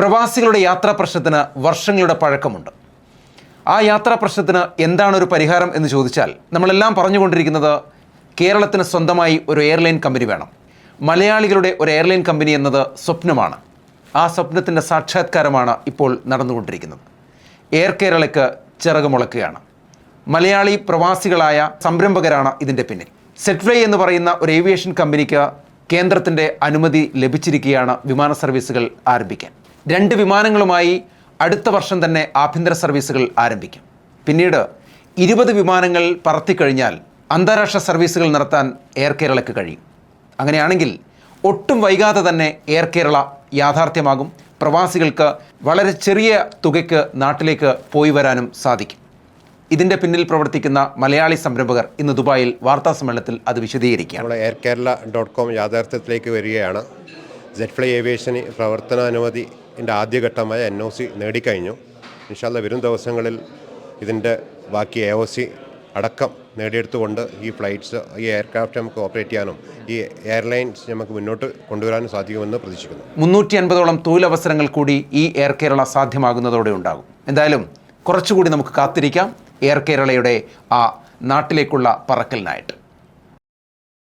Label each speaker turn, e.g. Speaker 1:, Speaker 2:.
Speaker 1: പ്രവാസികളുടെ യാത്രാ പ്രശ്നത്തിന് വർഷങ്ങളുടെ പഴക്കമുണ്ട്. ആ യാത്രാ പ്രശ്നത്തിന് എന്താണ് ഒരു പരിഹാരം എന്ന് ചോദിച്ചാൽ നമ്മളെല്ലാം പറഞ്ഞുകൊണ്ടിരിക്കുന്നത് കേരളത്തിന് സ്വന്തമായി ഒരു എയർലൈൻ കമ്പനി വേണം. മലയാളികളുടെ ഒരു എയർലൈൻ കമ്പനി എന്നത് സ്വപ്നമാണ്. ആ സ്വപ്നത്തിന്റെ സാക്ഷാത്കാരമാണ് ഇപ്പോൾ നടന്നുകൊണ്ടിരിക്കുന്നത്. എയർ കേരളയ്ക്ക് ചിറകുമുളക്കുകയാണ് മലയാളി പ്രവാസികളായ സംരംഭകരാണ് ഇതിന്റെ പിന്നിൽ. സെറ്റ്ഫ്ലൈ എന്ന് പറയുന്ന ഒരു ഏവിയേഷൻ കമ്പനിക്ക് കേന്ദ്രത്തിന്റെ അനുമതി ലഭിച്ചിരിക്കുകയാണ് വിമാന സർവീസുകൾ ആരംഭിക്കാൻ. രണ്ട് വിമാനങ്ങളുമായി അടുത്ത വർഷം തന്നെ ആഭ്യന്തര സർവീസുകൾ ആരംഭിക്കും. പിന്നീട് ഇരുപത് വിമാനങ്ങൾ പറത്തിക്കഴിഞ്ഞാൽ അന്താരാഷ്ട്ര സർവീസുകൾ നടത്താൻ എയർ കേരളയ്ക്ക് കഴിയും. അങ്ങനെയാണെങ്കിൽ ഒട്ടും വൈകാതെ തന്നെ എയർ കേരള യാഥാർത്ഥ്യമാകും. പ്രവാസികൾക്ക് വളരെ ചെറിയ തുകയ്ക്ക് നാട്ടിലേക്ക് പോയി വരാനും സാധിക്കും. ഇതിന്റെ പിന്നിൽ പ്രവർത്തിക്കുന്ന മലയാളി സംരംഭകർ ഇന്ന് ദുബായിൽ വാർത്താ സമ്മേളനത്തിൽ അത് വിശദീകരിക്കുകയാണ്.
Speaker 2: നമ്മൾ എയർ കേരള ഡോട്ട് കോം യാഥാർത്ഥ്യത്തിലേക്ക് വരികയാണ്. ജെറ്റ് ഫ്ലൈ ഏവിയേഷന് പ്രവർത്തനാനുമതിന്റെ ആദ്യഘട്ടമായ എൻ ഒ സി നേടിക്കഴിഞ്ഞു. ഇൻഷാല്ല വരും ദിവസങ്ങളിൽ ഇതിന്റെ ബാക്കി എ ഒ സി അടക്കം നേടിയെടുത്തുകൊണ്ട് ഈ ഫ്ലൈറ്റ്സ് ഈ എയർക്രാഫ്റ്റ് നമുക്ക് ഓപ്പറേറ്റ് ചെയ്യാനും ഈ എയർലൈൻസ് നമുക്ക് മുന്നോട്ട് കൊണ്ടുവരാനും സാധിക്കുമെന്ന് പ്രതീക്ഷിക്കുന്നു.
Speaker 1: മുന്നൂറ്റി അൻപതോളം തൊഴിലവസരങ്ങൾ കൂടി ഈ എയർ കേരള സാധ്യമാകുന്നതോടെ ഉണ്ടാകും. എന്തായാലും കുറച്ചുകൂടി നമുക്ക് കാത്തിരിക്കാം. എയർ കേരളയുടെ ആ നാട്ടിലേക്കുള്ള പറക്കലിനായിട്ട്.